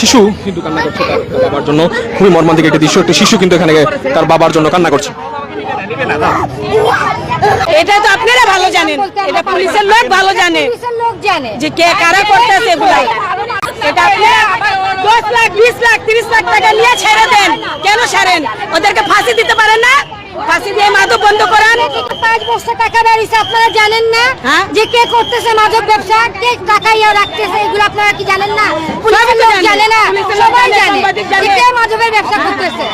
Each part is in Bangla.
শিশু কিন্তু কান্না করছে তার বাবার জন্য। খুবই মর্মান্তিক একটি দৃশ্য। একটি শিশু কিন্তু এখানে তার বাবার জন্য কান্না করছে। এটা তো আপনারা ভালো জানেন। এটা পুলিশের লোক ভালো জানে। যে কে কারা করতেছে এগুলা। এটা দশ লাখ, বিশ লাখ, তিরিশ লাখ টাকা নিয়ে ছেড়ে দেন। কেন ছাড়েন? ওদেরকে ফাঁসি দিতে পারেন না? ফাঁসি দিয়ে মাদক বন্ধ করান। পাঁচ বস্তা টাকা বেরিয়েছে আপনারা জানেন না হ্যাঁ? যে কে করতেছে মাদক ব্যবসা কে টাকা ইয়া রাখতেছে এগুলো আপনারা কি জানেন না? পুলিশের লোক জানে। না। সবাই জানে, যে কে মাদকের ব্যবসা করতেছে।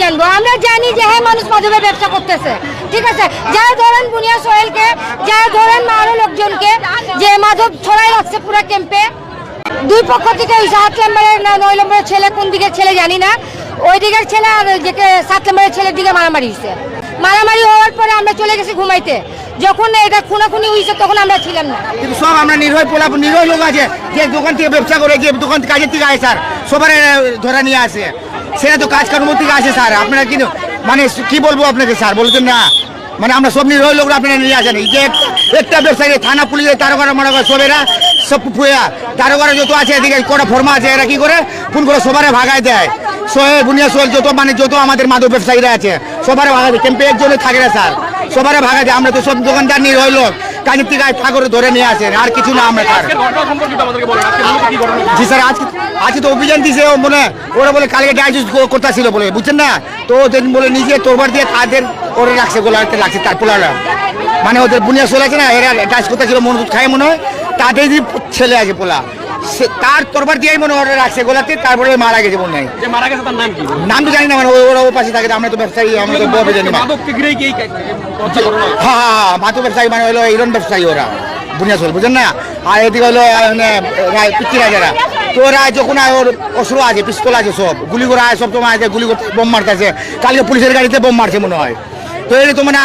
জানব? আমরা জানি যে হ্যাঁ মানুষ মাদকের ব্যবসা করতেছে। ঠিক আছে? যারা ধরেন বুনিয়া সোহেলকে যারা ধরেন আরও লোকজনকে যে মাদক ছড়াই রাখছে পুরো ক্যাম্পে দুই পক্ষ থেকে ওই সাত নম্বরের নয় নম্বরের ছেলে কোন দিকে ছেলে জানি না। ওই দিকের ছেলে আর যে সাত নম্বরের ছেলের দিকে মারামারি হয়েছে মারামারি হওয়ার পরে আমরা চলে গেছি ঘুমাইতে। যখন এটা খুনাখুনি হয়েছে তখন আমরা ছিলাম না। কিন্তু সব আমরা নির্ভয় পোলা, নির্ভয় লোক আছে, যে দোকান থেকে ব্যবসা করে, যে দোকান কাজের থেকে আসে স্যার। সবার ধরা নিয়ে আসে। সেটা তো কাজ কর্ম থেকে আসে, স্যার। আপনারা কিন্তু মানে কি বলব আপনাকে, স্যার? বলতেন না। মানে আমরা সব নির্ভয় লোকরা আপনারা নিয়ে আসেন। যে একটা ব্যবসায়ী, থানা পুলিশের তারকারা মারা সবেরা সব তারকারা যত আছে এদিকে কটা ফর্মা আছে এরা কি করে? ফোন করে সবারে ভাগায় দেয়। সোহেল বুনিয়া সোহেল যত মানে যত আমাদের মাদক ব্যবসায়ীরা আছে সবারে ভাগায় দেয়। ক্যাম্পে একজনে থাকে না স্যার। সবারে ভাগায় দেয়। আমরা তো সব দোকানদার নিয়ে লোক। কাজের থেকে ঠাকুর ধরে নিয়ে আসেন আর কিছু না আমরা স্যার। জি স্যার আজকে আজকে তো অভিযান দিছে ও মনে ওরা বলে কালকে ডাইজেস্ট করতেছিল বলে বুঝছেন না? তো ওদের বলে নিজে তোরবার দিয়ে তাদের ওরা রাখছে গোলাতে লাগছে তার পোলারা। মানে ওদের বুনিয়া চলে আছে না এরা ডাইস করতেছিল মন খায় মনে হয়। তাদেরই ছেলে আছে পোলা। সে তার তোরবার দিয়েই মনে হয় রাখছে গোলাতে তারপরে মারা গেছে মনে হয়। যে মারা গেছে তার নাম কি? নাম তো জানি না মানে ওরা ও পাশে থাকে আমরা তো ব্যবসায়ী আমরা তো ববে জানি না। হ্যাঁ হ্যাঁ হ্যাঁ মাতু ব্যবসায়ী মানে হলো ইরন ব্যবসায়ী ওরা। বুনিয়াসল বুঝেন না? আর এদিকে হলো মানে পিচ্ছি রাজারা। তো ওরা যখন ওর অস্ত্র আছে পিস্তল আছে সব গুলি করে আয় সব তোমার আছে গুলি বোম মারতেছে। কালকে পুলিশের গাড়িতে বোম মারছে মনে হয়। তো এই তো মানে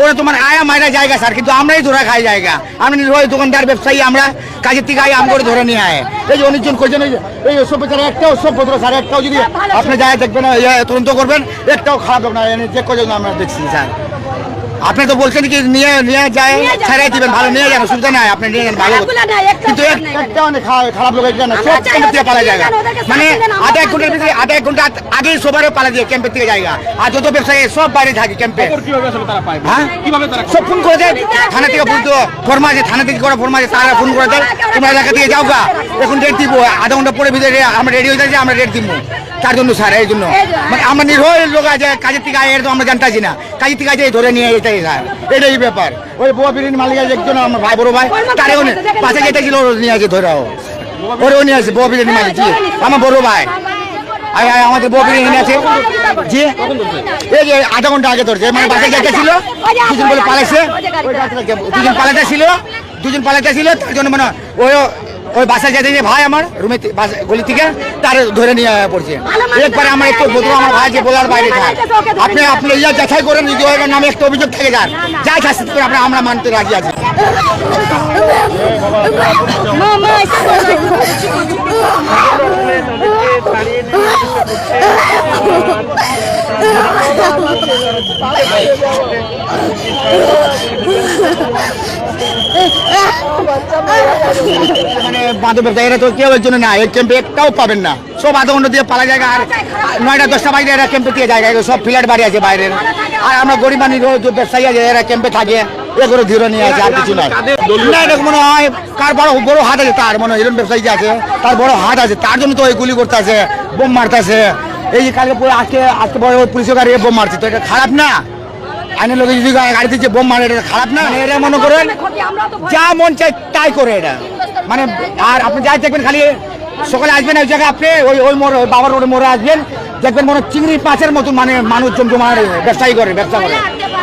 ওরা তোমার আয়া মায়েরা জায়গা স্যার কিন্তু আমরাই ধরা খাই জায়গা। আমরা নির্ভয় দোকানদার ব্যবসায়ী আমরা কাজের থেকে আম করে ধরে নিয়ে আয়। এই যে অনেকজন করছেন এই ওসব বেচারা একটাও ওসব পত্র স্যার একটাও যদি আপনি যায় দেখবেন তদন্ত করবেন একটাও খারাপ হবে না যে কজন আমরা দেখছি স্যার। আপনি তো বলছেন কি নিয়ে নিয়ে যায় ছেড়ে দিবেন ভালো নিয়ে যান অসুবিধা নাই আপনি নিয়ে যান ভালো। কিন্তু। একটা অনেক খারাপ- খারাপ লোক একটা সব ক্যাম্পের থেকে পালা জায়গা মানে আধা এক ঘণ্টার ভিতরে আধা এক ঘণ্টা আগেই সবারও পালা যায় ক্যাম্পের থেকে জায়গা আর যত ব্যবসায়ী সব বাইরে থাকে ক্যাম্পে কীভাবে তারা পায়? হ্যাঁ? কীভাবে তারা সব ফোন করে দেয়। থানা থেকে ফোন তো ফর্মা আছে থানা থেকে করা ফর্মা আছে তারা ফোন করে দেয়। তোমরা এলাকা থেকে যাও গা এখন ডেট দিব। আধা ঘণ্টা পরে ভিতরে আমরা রেডি হয়ে যাচ্ছি আমরা ডেট দিব। তার জন্য স্যার এই জন্য। মানে আমরা নির্ভয় লোক আছে কাজের থেকে এটা তো আমরা জানতেছি না। কাজের থেকে আছে ধরে নিয়ে এটাই স্যার এটাই ব্যাপার। ওই বোয়া বিরিয়ানি মালিক আছে একজন আমার ভাই বড় ভাই তারে ওনে পাশে যেটা ছিল ওর নিয়ে আছে ধরে ও ওরে ও নিয়ে আছে বোয়া বিরিয়ানি মালিক জি আমার বড় ভাই। আয় আয় আমাদের বোয়া বিরিয়ানি আছে জি এই যে আধা ঘণ্টা আগে ধরছে মানে বাসে যেটা ছিল দুজন বলে পালাইছে দুজন পালাইতে ছিল দুজন পালাইতে ছিল তার জন্য মানে ওই ওই বাসায় যেতে যে ভাই আমার রুমে গলি থেকে তার ধরে নিয়ে পড়ছে একবারে আমার একটু বোধ আমার ভাই যে বলার বাইরে যায় আপনি আপনি ইয়া যাচাই করেন যদি ওই নামে একটু অভিযোগ থেকে যান যাই শাস্তি করে আমরা আমরা মানতে রাজি আছি মানে এই ক্যাম্পে সব ফ্ল্যাট বাড়ি আছে আর আমরা গরিব মানুষ ব্যবসায়ী আছে, এরা ক্যাম্পে থাকে, এগুলো ধীরে নিয়ে আছে মনে হয় কার বড় হাত আছে, তার মনে হয় ব্যবসায়ী আছে, তার বড় হাত আছে, তার জন্য তো ওই গুলি করতে আছে বোম মারতেছে। এই যে কালকে পুরো আজকে আজকে বড় পুলিশের গাড়ি বোম মারছে, তো এটা খারাপ না? আইনের লোক যদি গাড়িতে যে বোম মারে, এটা খারাপ না? মানে এটা মনে করেন, যা মন চায় তাই করে এটা। মানে আর আপনি যাই দেখবেন খালি, সকালে আসবেন ওই জায়গায় আপনি, ওই ওই মোড়, ওই বাবার রোডে মোড়ে আসবেন, দেখবেন মনে চিংড়ি মাছের মতন মানে মানুষজন জমা ব্যবসায়ী করে, ব্যবসা করে।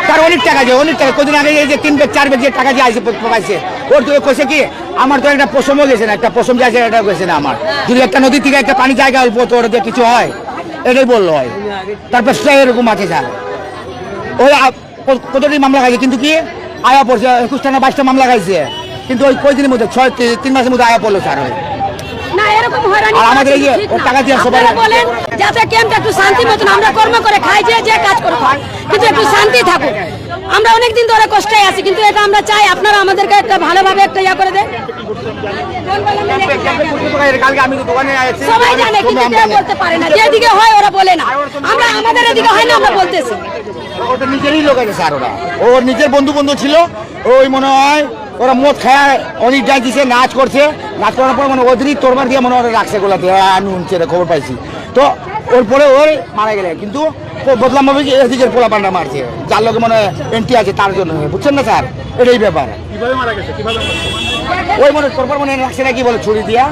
তার অনেক টাকা যে অনেক টাকা। কদিন আগে এই যে তিন বেগ চার বেগ যে টাকা যে আসে পাইছে, ওর তো কইছে কি, আমার তো একটা পশমও গেছে না, একটা পশম যাচ্ছে এটা গেছে না আমার। যদি একটা নদী থেকে একটা পানি জায়গা অল্প, তো দিয়ে কিছু হয়। এটাই বলল হয় তারপর সে এরকম আছে স্যার। ওই কতটি মামলা খাইছে? কিন্তু কি? আয়া পড়ছে একুশটা না বাইশটা মামলা খাইছে। কিন্তু ওই কয়দিনের মধ্যে ছয় তিন মাসের মধ্যে আয়া পড়ল স্যার ওই। না এরকম হয়রানি আর আমাদের এই যে ঠিক ও না। টাকা দিয়ে সবাই- বলেন যাতে ক্যাম্পটা একটু শান্তি মতন আমরা কর্ম করে খাই যে যে কাজ করে খাই কিন্তু একটু শান্তি থাকুক। আমরা অনেক দিন ধরে কষ্টে আছি কিন্তু এটা আমরা চাই আপনারা আমাদেরকে একটা ভালোভাবে একটা ইয়া করে দেন। সবাই জানে কিন্তু বলতে পারে না যেদিকে হয় ওরা বলে না। আমরা আমাদের এদিকে হয় না আমরা বলতেছি। নিজেরই লোক ওরা। ওর নিজের বন্ধু বন্ধু ছিল ওই মনে হয় ওরা মদ খায় অনেক নাচ করছে। পর মানে দিয়ে মনে হয় রাখছে গোলাতে হ্যাঁ, খবর পাইছি। তো ওর পরে ওই মারা গেলে। কিন্তু বদলাম ভাবে কি? এদিকের পোলা পান্ডা মারছে। যার লোকে মনে এন্টি আছে তার জন্য। বুঝছেন না স্যার? এটাই ব্যাপার। ওই মনে তোরপর মনে রাখছে নাকি বলে ছুরি দিয়া?